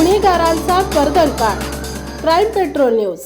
गुन्हेगारांचा कर्दनकाळ crime patrol news.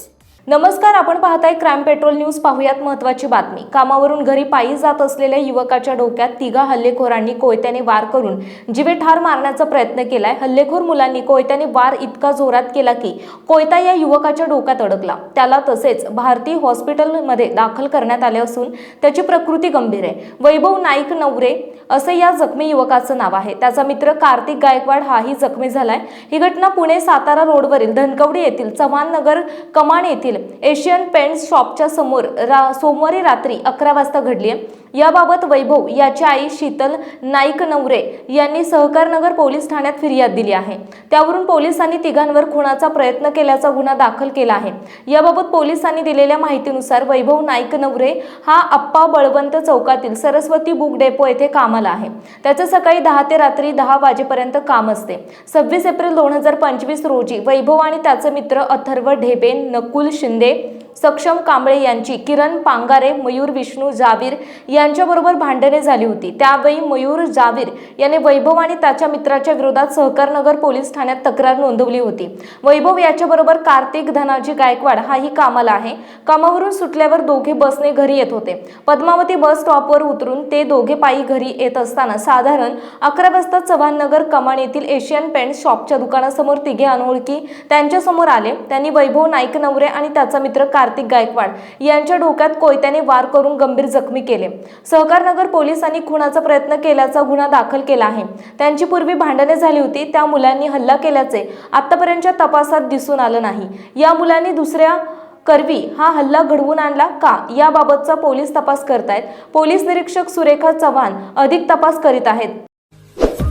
नमस्कार आपण पाहताय क्राईम पेट्रोल न्यूज पाहूयात महत्वाची बातमी. कामावरून घरी पायी जात असलेल्या युवकाच्या डोक्यात तिघा हल्लेखोरांनी कोयत्याने वार करून जीवे ठार मारण्याचा प्रयत्न केलाय. हल्लेखोर मुलांनी कोयत्याने वार इतका जोरात केला की कोयता या युवकाच्या डोक्यात अडकला. त्याला तसेच भारती हॉस्पिटलमध्ये दाखल करण्यात आले असून त्याची प्रकृती गंभीर आहे. वैभव नाईक नवरे असे या जखमी युवकाचं नाव आहे. त्याचा मित्र कार्तिक गायकवाड हाही जखमी झालाय. ही घटना पुणे सातारा रोडवरील धनकवडी येथील चव्हाण नगर कमाण येथील एशियन पेंट्स शॉपच्या समोर रा सोमवारी रात्री अकरा वाजता घडली आहे. याबाबत वैभव याची आई शीतल नाईक नवरे यांनी सहकारनगर पोलीस ठाण्यात फिर्याद दिली आहे. त्यावरून पोलिसांनी तिघांवर खुनाचा प्रयत्न केल्याचा गुन्हा दाखल केला आहे. याबाबत पोलिसांनी दिलेल्या माहितीनुसार वैभव नाईक नवरे हा अप्पा बळवंत चौकातील सरस्वती बुक डेपो येथे कामाला आहे. त्याचं सकाळी दहा ते रात्री दहा वाजेपर्यंत काम असते. सव्वीस एप्रिल दोन हजार पंचवीस रोजी वैभव आणि त्याचे मित्र अथर्व ढेबे नकुल शिंदे सक्षम कांबळे यांची किरण पांगारे मयूर विष्णू जावीर यांच्याबरोबर भांडणे झाली होती. त्यावेळी मयूर जावीर याने वैभव आणि त्याच्या मित्राच्या विरोधात सहकारनगर पोलीस ठाण्यात तक्रार नोंदवली होती. वैभव याच्याबरोबर कार्तिक धनाजी गायकवाड हाही कामाला आहे. कामावरून सुटल्यावर दोघे बसने घरी येत होते. पद्मावती बस स्टॉपवर उतरून ते दोघे पायी घरी येत असताना साधारण अकरा वाजता चव्हाणनगर कमान येथील एशियन पेंट शॉपच्या दुकानासमोर तिघे अनोळखी त्यांच्यासमोर आले. त्यांनी वैभव नाईक नवरे आणि त्याचा मित्र कार्तिक गायकवाड यांच्या डोक्यात कोयत्याने वार करून गंभीर जखमी केले. सहकारनगर पोलिसांनी खुनाचा प्रयत्न केल्याचा गुन्हा दाखल केला आहे. त्यांची पूर्वी भांडणे झाली होती त्या मुलांनी हल्ला केल्याचे आतापर्यंतच्या तपासात दिसून आलं नाही. या मुलांनी दुसऱ्या करवी हा हल्ला घडवून आणला का? याबाबतचा पोलीस तपास करतायत. पोलीस निरीक्षक सुरेखा चव्हाण अधिक तपास करीत आहेत.